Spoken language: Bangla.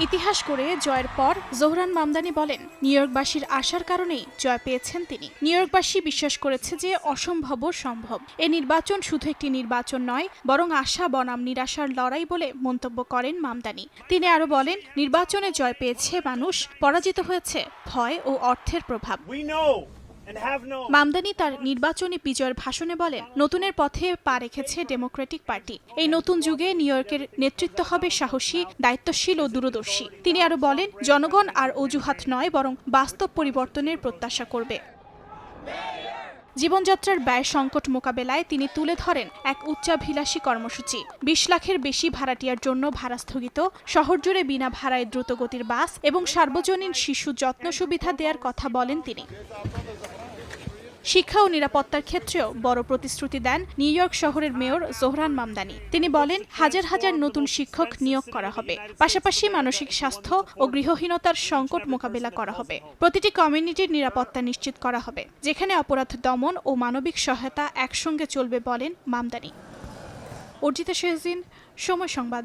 ইতিহাস করে জয়ের পর জোহরান মামদানি বলেন, নিউ ইয়র্কবাসীর আশার কারণেই জয় পেয়েছেন তিনি। নিউ ইয়র্কবাসী বিশ্বাস করেছে যে অসম্ভব সম্ভব। এ নির্বাচন শুধু একটি নির্বাচন নয়, বরং আশা, বনাম, নিরাশার লড়াই বলে মন্তব্য করেন মামদানি। তিনি আরও বলেন, নির্বাচনে জয় পেয়েছে মানুষ, পরাজিত হয়েছে ভয় ও অর্থের প্রভাব। মামদানি তার নির্বাচনী বিজয়ের ভাষণে বলেন, নতুনের পথে পা রেখেছে ডেমোক্রেটিক পার্টি এই নতুন যুগে নিউ ইয়র্কের নেতৃত্ব হবে সাহসী, দায়িত্বশীল ও দূরদর্শী। তিনি আরও বলেন, জনগণ আর অজুহাত নয়, বরং বাস্তব পরিবর্তনের প্রত্যাশা করবে। জীবনযাত্রার ব্যয় সংকট মোকাবেলায় তিনি তুলে ধরেন এক উচ্চাভিলাষী কর্মসূচি। বিশ লাখের বেশি ভাড়াটিয়ার জন্য ভাড়া স্থগিত শহরজুড়ে বিনা ভাড়ায় দ্রুতগতির বাস এবং সার্বজনীন শিশু যত্ন সুবিধা দেওয়ার কথা বলেন তিনি। শিক্ষা ও নিরাপত্তার ক্ষেত্রেও বড় প্রতিশ্রুতি দেন নিউ ইয়র্ক শহরের মেয়র জোহরান মামদানি। তিনি বলেন, হাজার হাজার নতুন শিক্ষক নিয়োগ করা হবে। পাশাপাশি মানসিক স্বাস্থ্য ও গৃহহীনতার সংকট মোকাবেলা করা হবে। প্রতিটি কমিউনিটির নিরাপত্তা নিশ্চিত করা হবে, যেখানে অপরাধ দমন ও মানবিক সহায়তা একসঙ্গে চলবে বলেন মামদানি। অর্জিতা শেহজিন, সময় সংবাদ।